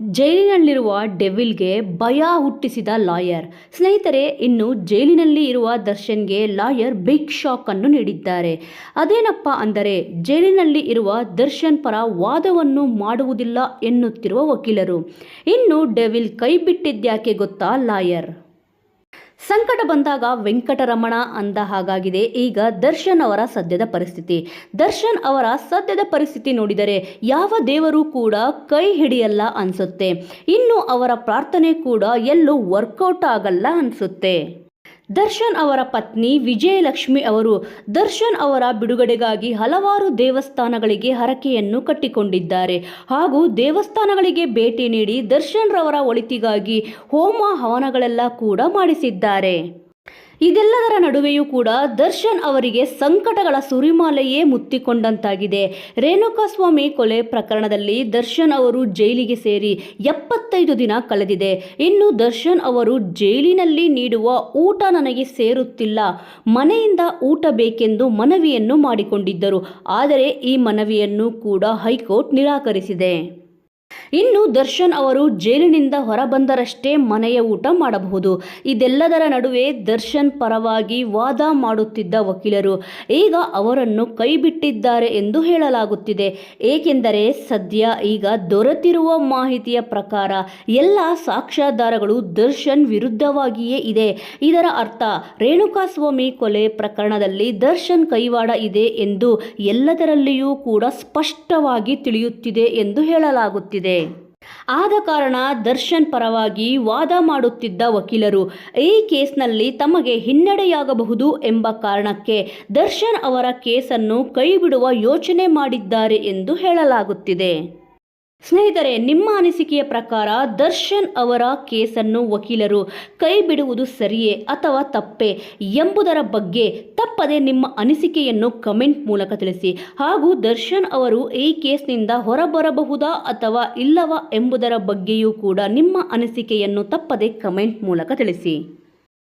ಜೈಲಿನಲ್ಲಿರುವ ಡೆವಿಲ್ಗೆ ಭಯ ಹುಟ್ಟಿಸಿದ ಲಾಯರ್. ಸ್ನೇಹಿತರೆ, ಇನ್ನು ಜೈಲಿನಲ್ಲಿ ಇರುವ ದರ್ಶನ್ಗೆ ಲಾಯರ್ ಬಿಗ್ ಶಾಕ್ ಅನ್ನು ನೀಡಿದ್ದಾರೆ. ಅದೇನಪ್ಪ ಅಂದರೆ, ಜೈಲಿನಲ್ಲಿ ಇರುವ ದರ್ಶನ್ ಪರ ವಾದವನ್ನು ಮಾಡುವುದಿಲ್ಲ ಎನ್ನುತ್ತಿರುವ ವಕೀಲರು. ಇನ್ನು ಡೆವಿಲ್ ಕೈ ಬಿಟ್ಟಿದ್ಯಾಕೆ ಗೊತ್ತಾ ಲಾಯರ್? ಸಂಕಟ ಬಂದಾಗ ವೆಂಕಟರಮಣ ಅಂದ ಹಾಗಾಗಿದೆ. ಈಗ ದರ್ಶನ್ ಅವರ ಸದ್ಯದ ಪರಿಸ್ಥಿತಿ. ದರ್ಶನ್ ಅವರ ಸದ್ಯದ ಪರಿಸ್ಥಿತಿ ನೋಡಿದರೆ ಯಾವ ದೇವರು ಕೂಡ ಕೈ ಹಿಡಿಯಲ್ಲ ಅನ್ಸುತ್ತೆ. ಇನ್ನು ಅವರ ಪ್ರಾರ್ಥನೆ ಕೂಡ ಎಲ್ಲೂ ವರ್ಕೌಟ್ ಆಗಲ್ಲ ಅನ್ಸುತ್ತೆ. ದರ್ಶನ್ ಅವರ ಪತ್ನಿ ವಿಜಯಲಕ್ಷ್ಮಿ ಅವರು ದರ್ಶನ್ ಅವರ ಬಿಡುಗಡೆಗಾಗಿ ಹಲವಾರು ದೇವಸ್ಥಾನಗಳಿಗೆ ಹರಕೆಯನ್ನು ಕಟ್ಟಿಕೊಂಡಿದ್ದಾರೆ. ಹಾಗೂ ದೇವಸ್ಥಾನಗಳಿಗೆ ಭೇಟಿ ನೀಡಿ ದರ್ಶನ್ ರವರ ಒಳಿತಿಗಾಗಿ ಹೋಮ ಹವನಗಳೆಲ್ಲ ಕೂಡ ಮಾಡಿಸಿದ್ದಾರೆ. ಇದೆಲ್ಲದರ ನಡುವೆಯೂ ಕೂಡ ದರ್ಶನ್ ಅವರಿಗೆ ಸಂಕಟಗಳ ಸುರಿಮಾಲೆಯೇ ಮುತ್ತಿಕೊಂಡಂತಾಗಿದೆ. ರೇಣುಕಾಸ್ವಾಮಿ ಕೊಲೆ ಪ್ರಕರಣದಲ್ಲಿ ದರ್ಶನ್ ಅವರು ಜೈಲಿಗೆ ಸೇರಿ ಎಪ್ಪತ್ತೈದು ದಿನ ಕಳೆದಿದೆ. ಇನ್ನು ದರ್ಶನ್ ಅವರು ಜೈಲಿನಲ್ಲಿ ನೀಡುವ ಊಟ ನನಗೆ ಸೇರುತ್ತಿಲ್ಲ. ಮನೆಯಿಂದ ಊಟ ಬೇಕೆಂದು ಮನವಿಯನ್ನು ಮಾಡಿಕೊಂಡಿದ್ದರು. ಆದರೆ ಈ ಮನವಿಯನ್ನು ಕೂಡ ಹೈಕೋರ್ಟ್ ನಿರಾಕರಿಸಿದೆ. ಇನ್ನು ದರ್ಶನ್ ಅವರು ಜೈಲಿನಿಂದ ಹೊರಬಂದರಷ್ಟೇ ಮನೆಯ ಊಟ ಮಾಡಬಹುದು. ಇದೆಲ್ಲದರ ನಡುವೆ ದರ್ಶನ್ ಪರವಾಗಿ ವಾದ ಮಾಡುತ್ತಿದ್ದ ವಕೀಲರು ಈಗ ಅವರನ್ನು ಕೈಬಿಟ್ಟಿದ್ದಾರೆ ಎಂದು ಹೇಳಲಾಗುತ್ತಿದೆ. ಏಕೆಂದರೆ ಸದ್ಯ ಈಗ ದೊರೆತಿರುವ ಮಾಹಿತಿಯ ಪ್ರಕಾರ ಎಲ್ಲ ಸಾಕ್ಷ್ಯಾಧಾರಗಳು ದರ್ಶನ್ ವಿರುದ್ಧವಾಗಿಯೇ ಇದೆ. ಇದರ ಅರ್ಥ, ರೇಣುಕಾಸ್ವಾಮಿ ಕೊಲೆ ಪ್ರಕರಣದಲ್ಲಿ ದರ್ಶನ್ ಕೈವಾಡ ಇದೆ ಎಂದು ಎಲ್ಲದರಲ್ಲಿಯೂ ಕೂಡ ಸ್ಪಷ್ಟವಾಗಿ ತಿಳಿಯುತ್ತಿದೆ ಎಂದು ಹೇಳಲಾಗುತ್ತಿದೆ. ಆದ ಕಾರಣ ದರ್ಶನ್ ಪರವಾಗಿ ವಾದ ಮಾಡುತ್ತಿದ್ದ ವಕೀಲರು ಈ ಕೇಸ್ನಲ್ಲಿ ತಮಗೆ ಹಿನ್ನಡೆಯಾಗಬಹುದು ಎಂಬ ಕಾರಣಕ್ಕೆ ದರ್ಶನ್ ಅವರ ಕೇಸನ್ನು ಕೈಬಿಡುವ ಯೋಚನೆ ಮಾಡಿದ್ದಾರೆ ಎಂದು ಹೇಳಲಾಗುತ್ತಿದೆ. ಸ್ನೇಹಿತರೆ, ನಿಮ್ಮ ಅನಿಸಿಕೆಯ ಪ್ರಕಾರ ದರ್ಶನ್ ಅವರ ಕೇಸನ್ನು ವಕೀಲರು ಕೈ ಬಿಡುವುದು ಸರಿಯೇ ಅಥವಾ ತಪ್ಪೇ ಎಂಬುದರ ಬಗ್ಗೆ ತಪ್ಪದೆ ನಿಮ್ಮ ಅನಿಸಿಕೆಯನ್ನು ಕಮೆಂಟ್ ಮೂಲಕ ತಿಳಿಸಿ. ಹಾಗೂ ದರ್ಶನ್ ಅವರು ಈ ಕೇಸ್ನಿಂದ ಹೊರಬರಬಹುದಾ ಅಥವಾ ಇಲ್ಲವಾ ಎಂಬುದರ ಬಗ್ಗೆಯೂ ಕೂಡ ನಿಮ್ಮ ಅನಿಸಿಕೆಯನ್ನು ತಪ್ಪದೆ ಕಮೆಂಟ್ ಮೂಲಕ ತಿಳಿಸಿ.